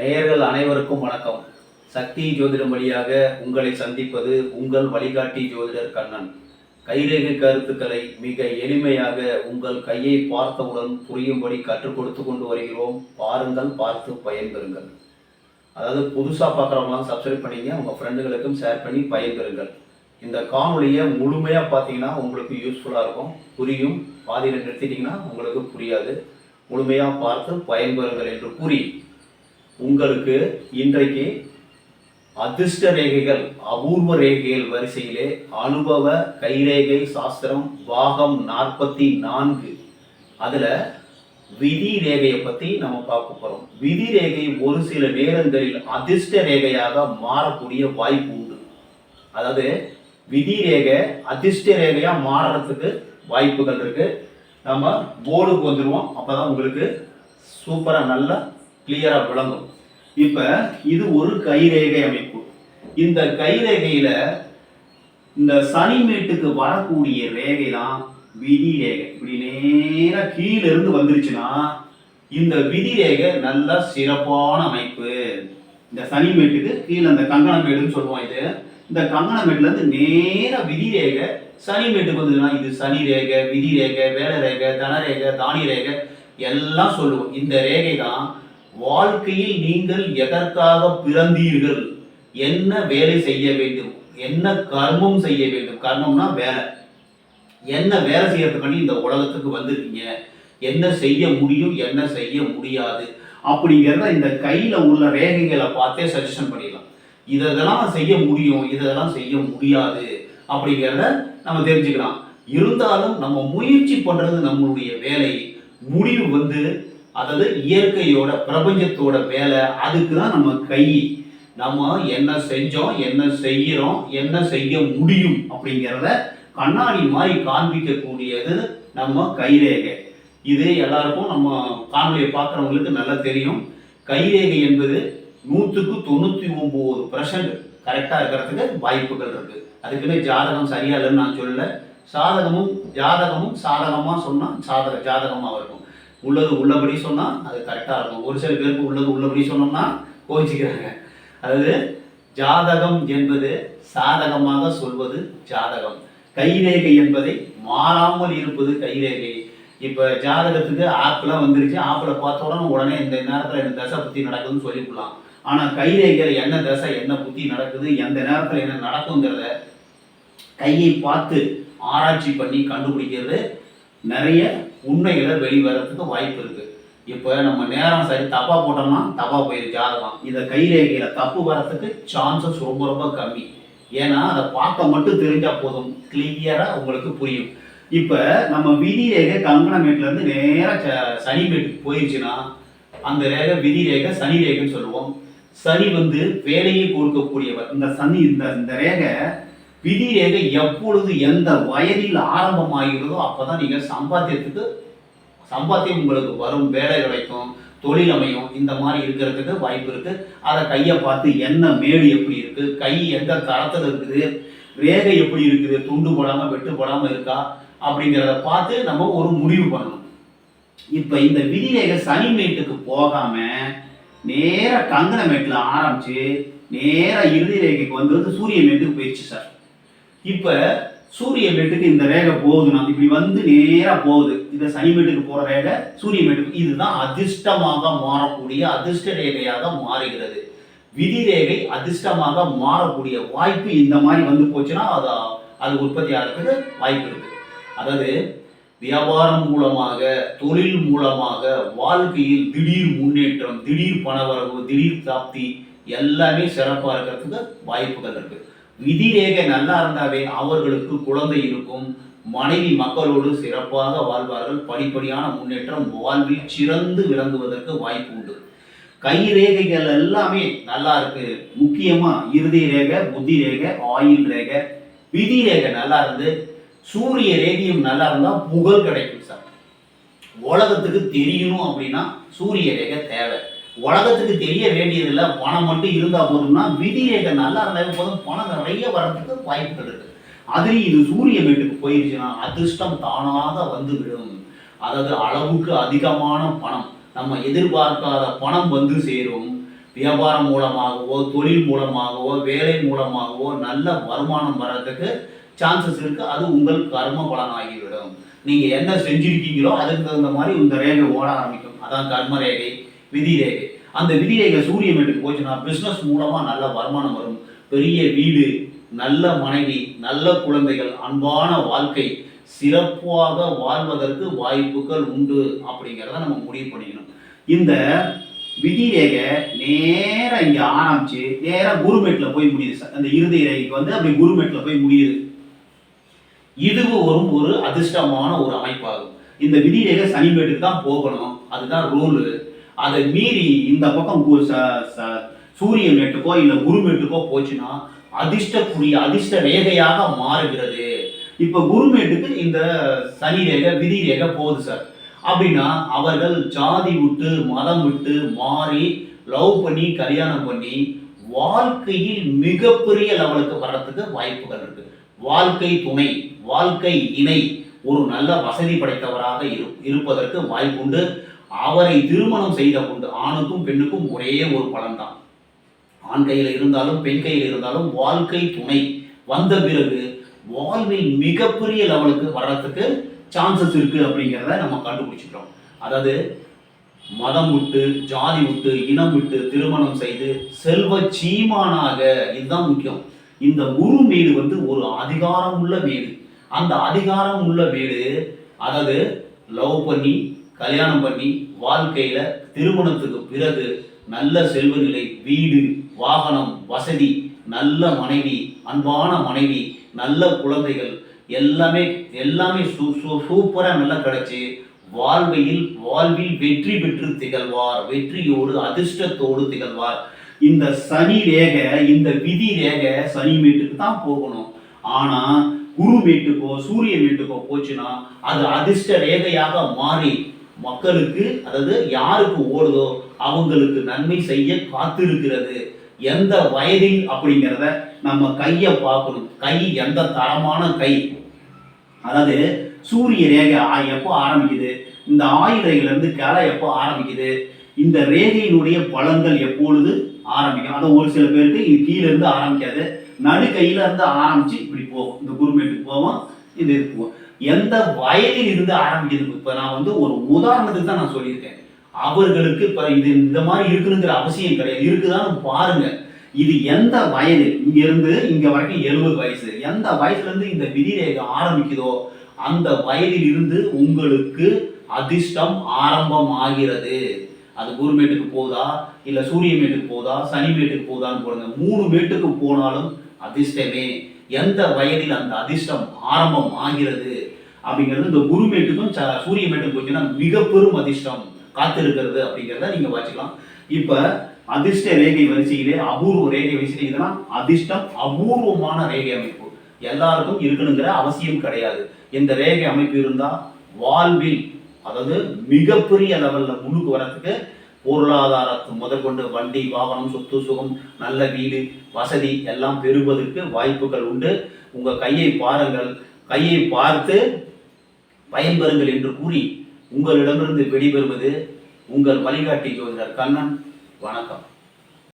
நேயர்கள் அனைவருக்கும் வணக்கம். சக்தி ஜோதிடம் வழியாக உங்களை சந்திப்பது உங்கள் வழிகாட்டி ஜோதிடர் கண்ணன். கைரேகை கருத்துக்களை மிக எளிமையாக உங்கள் கையை பார்த்தவுடன் புரியும்படி கற்றுக் கொடுத்து கொண்டு வருகிறோம். பாருங்கள் பார்த்து பயன்பெறுங்கள். அதாவது புதுசாக பார்க்குறவங்களாம் சப்ஸ்கிரைப் பண்ணிங்க உங்கள் ஃப்ரெண்டுகளுக்கும் ஷேர் பண்ணி பயன்பெறுங்கள். இந்த காணொலியை முழுமையாக பார்த்தீங்கன்னா உங்களுக்கு யூஸ்ஃபுல்லாக இருக்கும். புரியும். பாதியில் நிறுத்திட்டிங்கன்னா உங்களுக்கு புரியாது. முழுமையாக பார்த்து பயன்பெறுங்கள் என்று கூறி உங்களுக்கு இன்றைக்கு அதிர்ஷ்ட ரேகைகள் அபூர்வ ரேகைகள் வரிசையிலே அனுபவ கைரேகை சாஸ்திரம் பாகம் நாற்பத்தி நான்கு அதில் விதி ரேகையை பற்றி நம்ம பார்க்க போகிறோம் விதி ரேகை ஒரு சில நேரங்களில் அதிர்ஷ்ட ரேகையாக மாறக்கூடிய வாய்ப்பு உண்டு. அதாவது விதி ரேகை அதிர்ஷ்ட ரேகையாக மாறுறதுக்கு வாய்ப்புகள் இருக்குது நம்ம போர்டுக்கு வந்துடுவோம் அப்போ தான் உங்களுக்கு சூப்பராக நல்லா கிளியரா விளங்கும். இப்ப இது ஒரு கைரேகை அமைப்பு. இந்த கைரேகையில இந்த சனிமேட்டுக்கு வரக்கூடிய ரேகை தான் விதி ரேகை இப்படி நேராக கீழே இருந்து வந்துருச்சுன்னா இந்த விதி ரேகை நல்ல சிறப்பான அமைப்பு. இந்த சனிமேட்டுக்கு கீழே அந்த கங்கணமேடுன்னு சொல்லுவோம் இது. இந்த கங்கணமேட்டுல இருந்து நேராக விதி ரேகை சனிமேட்டுக்கு வந்ததுன்னா இது சனி ரேகை விதி ரேகை வேலை ரேகை தன ரேகை தானி ரேகை எல்லாம் சொல்லுவோம். இந்த ரேகை தான் வாழ்க்கையில் நீங்கள் எதற்காக பிறந்தீர்கள்? என்ன வேலை செய்ய வேண்டும்? என்ன கர்மம் செய்ய வேண்டும்? கர்மம்னா வேலை. என்ன வேலை செய்யறதுக்காண்டி இந்த உலகத்துக்கு வந்திருக்கீங்க. என்ன செய்ய முடியும் என்ன செய்ய முடியாது? அப்படிங்கிறத இந்த கையில உள்ள ரேகைகளை பார்த்தே சஜஷன் பண்ணிடலாம். இதெல்லாம் செய்ய முடியும் இதெல்லாம் செய்ய முடியாது அப்படிங்கிறத நம்ம தெரிஞ்சுக்கலாம். இருந்தாலும் நம்ம முயற்சி பண்றது நம்மளுடைய வேலை. முடிவு வந்து அதாவது இயற்கையோட பிரபஞ்சத்தோட வேலை அதுக்கு தான் நம்ம கை. நம்ம என்ன செஞ்சோம் என்ன செய்கிறோம் என்ன செய்ய முடியும் அப்படிங்கிறத கண்ணாடி மாதிரி காண்பிக்கக்கூடியது நம்ம கைரேகை. இது எல்லாருக்கும் நம்ம காணொலியை பார்க்குறவங்களுக்கு நல்லா தெரியும். கைரேகை என்பது நூற்றுக்கு தொண்ணூற்றி ஒம்பது பர்சன்ட் கரெக்டாக இருக்கிறதுக்கு வாய்ப்புகள் இருக்குது அதுக்குன்னு ஜாதகம் சரியா இல்லைன்னு நான் சொல்லலை. சாதகமும் ஜாதகமும் சாதகமாக சொன்னால் சாதக ஜாதகமாக இருக்கும். உள்ளது உள்ளபடி சொன்னால் அது கரெக்டாக இருக்கும். ஒரு சில பேருக்கு உள்ளது உள்ளபடி சொன்னோம்னா கோச்சிக்கிறாங்க அதாவது ஜாதகம் என்பது சாதகமாக சொல்வது ஜாதகம். கைரேகை என்பதை மாறாமல் இருப்பது கைரேகை. இப்போ ஜாதகத்துக்கு ஆப்பில் வந்துருச்சு. ஆப்பில் பார்த்த உடனே உடனே இந்த நேரத்தில் என்ன தசை புத்தி நடக்குதுன்னு சொல்லிவிடலாம் ஆனால் கைரேகையில் என்ன தசை என்ன புத்தி நடக்குது எந்த நேரத்தில் என்ன நடக்குங்கிறத கையை பார்த்து ஆராய்ச்சி பண்ணி கண்டுபிடிக்கிறது நிறைய உண்மைகளை வெளிவரத்துக்கு வாய்ப்பு இருக்கு. இப்போ நம்ம நேரம் சரி தப்பா போட்டோம்னா தப்பா போயிரு ஜாதகம் இதை கைரேகையில தப்பு வரத்துக்கு சான்சஸ் ரொம்ப ரொம்ப கம்மி. ஏன்னா அதை பார்க்க மட்டும் தெரிஞ்சா போதும். கிளியரா உங்களுக்கு புரியும். இப்போ நம்ம விதி ரேகை கங்கணமேட்ல இருந்து நேராக ச- சனிமேட்டுக்கு போயிடுச்சுன்னா அந்த ரேகை விதி ரேகை சனி ரேகைன்னு சொல்லுவோம். சனி வந்து வேலையை கொடுக்கக்கூடியவர். இந்த சனி இந்த இந்த ரேகை விதி ரேகை எப்பொழுது எந்த வயதில் ஆரம்பமாகிறதோ அப்பதான் நீங்கள் சம்பாத்தியத்துக்கு சம்பாத்தியம் உங்களுக்கு வரும் வேலை கிடைக்கும் தொழில் அமையும் இந்த மாதிரி இருக்கிறதுக்கு வாய்ப்பு இருக்கு. அதை கையை பார்த்து என்ன மேடு எப்படி இருக்கு கை எந்த தரத்துல இருக்குது ரேகை எப்படி இருக்குது துண்டு போடாமல் வெட்டு போடாமல் இருக்கா அப்படிங்கிறத பார்த்து நம்ம ஒரு முடிவு பண்ணணும். இப்ப இந்த விதிரேகை சனி மேட்டுக்கு போகாம நேராக கங்கன மேட்டில் ஆரம்பிச்சு நேரா இறுதி ரேகைக்கு வந்து வந்து சூரிய மேட்டுக்கு போயிடுச்சு சார். இப்போ சூரிய மேட்டுக்கு இந்த ரேகை போகுதுன்னா இப்படி வந்து நேராக போகுது. இந்த சனி மேட்டுக்கு போகிற ரேகை சூரிய மேட்டுக்கு இதுதான் அதிர்ஷ்டமாக மாறக்கூடிய அதிர்ஷ்ட ரேகையாக மாறுகிறது. விதி ரேகை அதிர்ஷ்டமாக மாறக்கூடிய வாய்ப்பு இந்த மாதிரி வந்து போச்சுன்னா அது அது உற்பத்தி ஆகிறதுக்கு வாய்ப்பு இருக்குது அதாவது வியாபாரம் மூலமாக தொழில் மூலமாக வாழ்க்கையில் திடீர் முன்னேற்றம் திடீர் பணவரவு திடீர் தாப்தி எல்லாமே சிறப்பாக இருக்கிறதுக்கு வாய்ப்புகள் இருக்குது விதி ரேகை நல்லா இருந்தாவே அவர்களுக்கு குழந்தை இருக்கும். மனைவி மக்களோடு சிறப்பாக வாழ்வார்கள். படிப்படியான முன்னேற்றம் வாழ்வில் சிறந்து விளங்குவதற்கு வாய்ப்பு உண்டு. கை ரேகைகள் எல்லாமே நல்லா இருக்கு. முக்கியமா இறுதி ரேகை புத்தி ரேகை ஆயில் ரேகை. விதி ரேகை நல்லா இருந்து சூரிய ரேகையும் நல்லா இருந்தா புகழ் கிடைக்கும் சார். உலகத்துக்கு தெரியணும் அப்படின்னா சூரிய ரேகை தேவை. உலகத்துக்கு தெரிய வேண்டியதில்லை பணம் மட்டும் இருந்தால் போதும்னா விதி நல்லா இருந்தாலே போதும். பணம் நிறைய வர்றதுக்கு வாய்ப்புகள் இருக்கு. அதுலேயும் இது சூரிய வீட்டுக்கு போயிருச்சுன்னா அதிர்ஷ்டம் தானாக வந்து விடும் அதாவது அளவுக்கு அதிகமான பணம். நம்ம எதிர்பார்க்காத பணம் வந்து சேரும். வியாபாரம் மூலமாகவோ தொழில் மூலமாகவோ வேலை மூலமாகவோ நல்ல வருமானம் வர்றதுக்கு சான்சஸ் இருக்கு. அது உங்கள் கர்ம பலனாகிவிடும். நீங்க என்ன செஞ்சிருக்கீங்களோ அதுக்கு தகுந்த மாதிரி இந்த ரேகை ஓட ஆரம்பிக்கும். அதான் கர்ம ரேகை. விதிரேகை அந்த விதி ரேகை சூரிய மேட்டுக்கு போச்சுன்னா பிஸ்னஸ் மூலமாக நல்ல வருமானம் வரும். பெரிய வீடு நல்ல மனைவி நல்ல குழந்தைகள் அன்பான வாழ்க்கை சிறப்பாக வாழ்வதற்கு வாய்ப்புகள் உண்டு. அப்படிங்கிறத நம்ம முடிவு பண்ணிக்கணும். இந்த விதி நேராக இங்கே ஆரம்பிச்சு நேராக குருமேட்டில் போய் முடியுது சார். அந்த இறுதி ரேகைக்கு வந்து அப்படி குருமேட்டில் போய் முடியுது. இதுவும் ஒரு ஒரு அதிர்ஷ்டமான ஒரு அமைப்பாகும். இந்த விதிரேகை சனிமேட்டுக்கு தான் போகணும். அதுதான் ரூலு அதை மீறி இந்த பக்கம் கு- ச- ச- குரு மேட்டுக்கோ குருமேட்டுக்கோ போச்சுன்னா அதிர்ஷ்டக்குரிய அதிர்ஷ்ட ரேகையாக மாறுகிறது. இப்ப குருமேட்டுக்கு இந்த சனி ரேகை விதி ரேகை போகுது சார். அப்படின்னா அவர்கள் ஜாதி விட்டு மதம் விட்டு மாறி லவ் பண்ணி கல்யாணம் பண்ணி வாழ்க்கையில் மிகப்பெரிய லெவலுக்கு வர்றதுக்கு வாய்ப்புகள் இருக்கு. வாழ்க்கை துணை வாழ்க்கை இணை ஒரு நல்ல வசதி படைத்தவராக இரு- இருப்பதற்கு வாய்ப்புண்டு. அவரை திருமணம் செய்த கொண்டு ஆணுக்கும் பெண்ணுக்கும் ஒரே ஒரு பலன்தான். ஆண் கையில் இருந்தாலும் பெண் கையில் இருந்தாலும் வாழ்க்கை துணை. வந்த பிறகு வாழ்வில் மிகப்பெரிய லெவலுக்கு வர்றதுக்கு சான்சஸ் இருக்கு அப்படிங்கிறத நம்ம கண்டுபிடிச்சிக்கிறோம். அதாவது மதம் விட்டு ஜாதி விட்டு இனம் விட்டு திருமணம் செய்து செல்வ சீமானாக இதுதான் முக்கியம். இந்த குரு மேடு வந்து ஒரு அதிகாரம் உள்ள மேடு. அந்த அதிகாரம் உள்ள மேடு அதாவது லவ் பண்ணி கல்யாணம் பண்ணி வாழ்க்கையில திருமணத்துக்கு பிறகு நல்ல செல்வ நிலை வீடு வாகனம் வசதி நல்ல மனைவி அன்பான மனைவி நல்ல குழந்தைகள் எல்லாமே எல்லாமே சூ- சூ- நல்லா கிடைச்சி வாழ்வையில் வாழ்வில் வெற்றி பெற்று திகழ்வார் வெற்றியோடு அதிர்ஷ்டத்தோடு திகழ்வார். இந்த சனி ரேகை இந்த விதி ரேகை சனி மேட்டுக்கு தான் போகணும். ஆனா குரு மேட்டுக்கோ சூரிய மேட்டுக்கோ போச்சுன்னா அது அதிர்ஷ்ட ரேகையாக மாறி மக்களுக்கு அதாவது யாருக்கு ஓடுதோ அவங்களுக்கு நன்மை செய்ய காத்திருக்கிறது. எந்த வயதில் அப்படிங்கிறத நம்ம கையை பார்க்கணும். கை எந்த தரமான கை? அதாவது சூரிய ரேகை எப்போ ஆரம்பிக்குது? இந்த ஆயுள் ரேகையில கிளை எப்போ ஆரம்பிக்குது? இந்த ரேகையினுடைய பலன்கள் எப்பொழுது ஆரம்பிக்கும்? அதை ஒரு சில பேருக்கு இது கீழே இருந்து ஆரம்பிக்காது. நடு கையில இருந்து ஆரம்பிச்சு இப்படி போகும். இந்த குருமேட்டுக்கு போவோம் இது போவோம். எந்த வயதில் இருந்து ஆரம்பிக்கிறது இப்போ நான் வந்து ஒரு உதாரணத்துக்கு தான் நான் சொல்லியிருக்கேன். அவர்களுக்கு இப்போ இது இந்த மாதிரி இருக்குனுங்கிற அவசியம் கிடையாது. இருக்குதான்னு பாருங்க. இது எந்த வயது? இங்கிருந்து இங்க வரைக்கும் எழுபது வயசு. எந்த வயசுல இருந்து இந்த விதி ஆரம்பிக்குதோ அந்த வயதில் இருந்து உங்களுக்கு அதிர்ஷ்டம் ஆரம்பம் ஆகிறது அது குரு மேட்டுக்கு போதா? இல்ல சூரிய மேட்டுக்கு போதா? சனி மேட்டுக்கு போதான்னு போடுங்க. மூணு மேட்டுக்கு போனாலும் அதிர்ஷ்டமே. எந்த வயதில் அந்த அதிர்ஷ்டம் ஆரம்பம் ஆகிறது அப்படிங்கிறது இந்த குரு மேட்டுக்கும் சூரிய மேட்டுக்கும் போச்சுன்னா மிக பெரும் அதிர்ஷ்டம் காத்திருக்கிறது அப்படிங்கிறத நீங்க வச்சுக்கலாம் இப்போ அதிர்ஷ்ட ரேகை வரிசையிலே அபூர்வ ரேகை வரிசையிலே இதெல்லாம் அதிர்ஷ்டம் அபூர்வமான ரேகை அமைப்பு. எல்லாருக்கும் இருக்கணுங்கிற அவசியம் கிடையாது. இந்த ரேகை அமைப்பு இருந்தா வாழ்வில் அதாவது மிகப்பெரிய லெவல்ல முன்னுக்கு வரத்துக்கு பொருளாதாரத்து முதற்கொண்டு வண்டி வாகனம் சொத்து சுகம் நல்ல வீடு வசதி எல்லாம் பெறுவதற்கு வாய்ப்புகள் உண்டு. உங்க கையை பாருங்கள். கையை பார்த்து பயன்பெறுங்கள் என்று கூறி உங்களிடமிருந்து வெளிவருவது உங்கள் வழிகாட்டி ஜோதிடர் கண்ணன். வணக்கம்.